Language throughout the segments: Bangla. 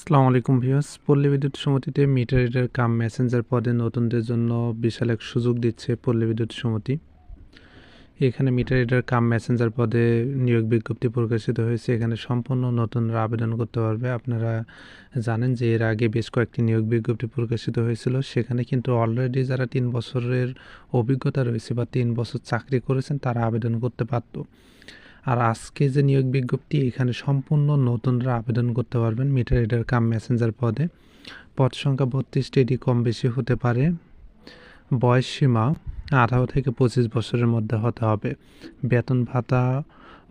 আসসালামু আলাইকুম ভিউয়ার্স। পল্লী বিদ্যুৎ সমিতিতে মিটার রিডার কাম মেসেঞ্জার পদে নতুনদের জন্য বিশাল এক সুযোগ দিচ্ছে পল্লী বিদ্যুৎ সমিতি। এখানে মিটার রিডার কাম মেসেঞ্জার পদে নিয়োগ বিজ্ঞপ্তি প্রকাশিত হয়েছে। এখানে সম্পূর্ণ নতুনরা আবেদন করতে পারবে। আপনারা জানেন যে এর আগে বেশ কয়েকটি নিয়োগ বিজ্ঞপ্তি প্রকাশিত হয়েছিল। সেখানে কিন্তু অলরেডি যারা তিন বছরের অভিজ্ঞতা রয়েছে বা তিন বছর চাকরি করেছেন, তারা আবেদন করতে পারতো আর আজকে যে নিয়োগ বিজ্ঞপ্তি, এখানে সম্পূর্ণ নতুনরা আবেদন করতে পারবেন মিটার রিডার কাম মেসেঞ্জার পদে। পদ সংখ্যা বত্রিশটি, এটি কম বেশি হতে পারে। বয়স সীমা আঠারো থেকে পঁচিশ বছরের মধ্যে হতে হবে। বেতন ভাতা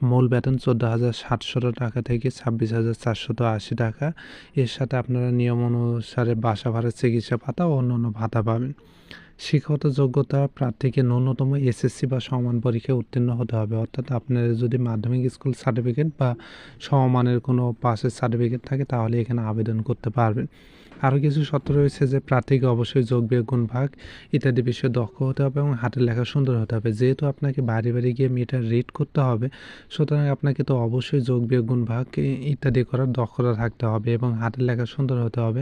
মূল বেতন চোদ্দ হাজার সাতশত টাকা থেকে ছাব্বিশ হাজার চারশত আশি টাকা। এর সাথে আপনারা নিয়ম অনুসারে বাসা ভাড়া চিকিৎসা ভাতা ও অন্যান্য ভাতা পাবেন। শিক্ষাগত যোগ্যতা প্রার্থীকে ন্যূনতম এসএসসি বা সমান পরীক্ষায় উত্তীর্ণ হতে হবে। অর্থাৎ আপনার যদি মাধ্যমিক স্কুল সার্টিফিকেট বা সমমানের কোনো পাসের সার্টিফিকেট থাকে, তাহলে এখানে আবেদন করতে পারবেন। আরও কিছু শর্ত রয়েছে যে প্রার্থীকে অবশ্যই যোগ বিয়োগ গুণ ভাগ ইত্যাদি বিষয়ে দক্ষ হতে হবে এবং হাতের লেখা সুন্দর হতে হবে। যেহেতু আপনাকে বাড়ি বাড়ি গিয়ে মিটার রিড করতে হবে, সুতরাং আপনাকে তো অবশ্যই যোগ বিয়োগ গুণ ভাগ ইত্যাদি করার দক্ষতা থাকতে হবে এবং হাতের লেখা সুন্দর হতে হবে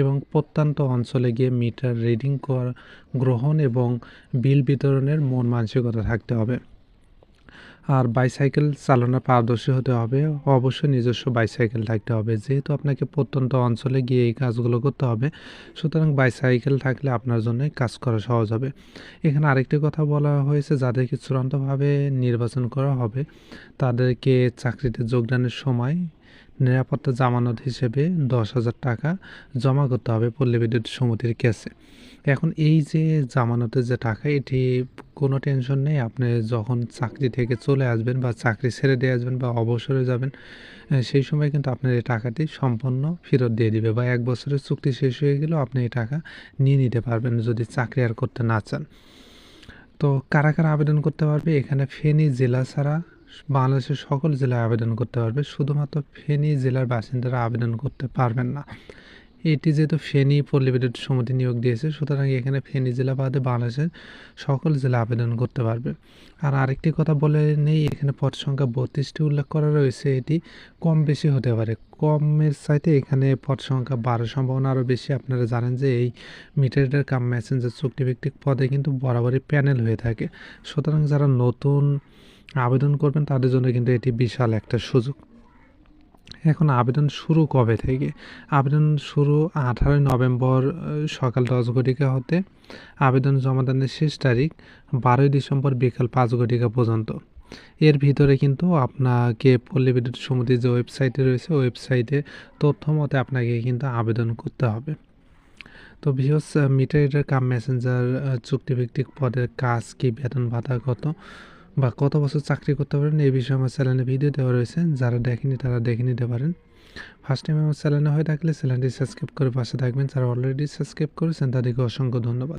এবং প্রত্যন্ত অঞ্চলে গিয়ে মিটার রিডিং গ্রহণ এবং বিল বিতরণের মন মানসিকতা থাকতে হবে। আর বাইসাইকেল চালানো পারদর্শী হতে হবে। অবশ্যই নিজস্ব বাইসাইকেল থাকতে হবে। যেহেতু আপনাকে প্রত্যন্ত অঞ্চলে গিয়ে এই কাজগুলো করতে হবে, সুতরাং বাইসাইকেল থাকলে আপনার জন্য কাজ করা সহজ হবে। এখানে আরেকটি কথা বলা হয়েছে, যাদেরকে চূড়ান্তভাবে নির্বাচন করা হবে, তাদেরকে চাকরিতে যোগদানের সময় নিরাপত্তা জামানত হিসেবে দশ হাজার টাকা জমা করতে হবে পল্লী বিদ্যুৎ সমিতির কেসে এখন এই যে জামানতের যে টাকা, এটি কোনো টেনশন নেই। আপনি যখন চাকরি থেকে চলে আসবেন বা চাকরি ছেড়ে দিয়ে আসবেন বা অবসরে যাবেন সেই সময় কিন্তু আপনার এই টাকাটি সম্পূর্ণ ফেরত দিয়ে দিবে বা এক বছরের চুক্তি শেষ হয়ে গেলেও আপনি এই টাকা নিয়ে নিতে পারবেন যদি চাকরি আর করতে না চান। তো কারা কারা আবেদন করতে পারবে? এখানে ফেনী জেলা ছাড়া বাংলাদেশের সকল জেলায় আবেদন করতে পারবে, শুধুমাত্র ফেনী জেলার বাসিন্দারা আবেদন করতে পারবেন না। এটি যেহেতু ফেনী পল্লী বিদ্যুৎ সমিতি নিয়োগ দিয়েছে, সুতরাং এখানে ফেনী জেলা বাদে বাংলাদেশের সকল জেলা আবেদন করতে পারবে। আর আরেকটি কথা বলে নেই, এখানে পদ সংখ্যা বত্রিশটি উল্লেখ করা রয়েছে, এটি কম বেশি হতে পারে। কমের চাইতে এখানে পদ সংখ্যা বাড়ার সম্ভাবনা আরও বেশি। আপনারা জানেন যে এই মিটারের কাম মেসেঞ্জার চুক্তিভিত্তিক পদে কিন্তু বরাবরই প্যানেল হয়ে থাকে। সুতরাং যারা নতুন আবেদন করবেন, তাদের জন্য কিন্তু এটি বিশাল একটা সুযোগ। এখন আবেদন শুরু কবে থেকে? আবেদন শুরু আঠারোই নভেম্বর সকাল দশ ঘটিকা হতে। আবেদন জমাদানের শেষ তারিখ বারোই ডিসেম্বর বিকাল পাঁচ ঘটিকা পর্যন্ত। এর ভিতরে কিন্তু আপনাকে পল্লী বিদ্যুৎ সমিতির যে ওয়েবসাইটে রয়েছে ওয়েবসাইটে তথ্য মতে আপনাকে কিন্তু আবেদন করতে হবে। তো ভিওস মিটার কাম মেসেঞ্জার চুক্তিভিত্তিক পদের কাজ কি, বেতন ভাতা কত? বা কত বছর চাকরি করতে পারেন, এই বিষয়ে আমার চ্যানেলে ভিডিও দেওয়া রয়েছে। যারা দেখেনি, তারা দেখে নিতে পারেন। ফার্স্ট টাইম আমার চ্যানেলে হয়ে থাকলে চ্যানেলটি সাবস্ক্রাইব করে পাশে থাকবেন। যারা অলরেডি সাবস্ক্রাইব করেছেন, তাদেরকে অসংখ্য ধন্যবাদ।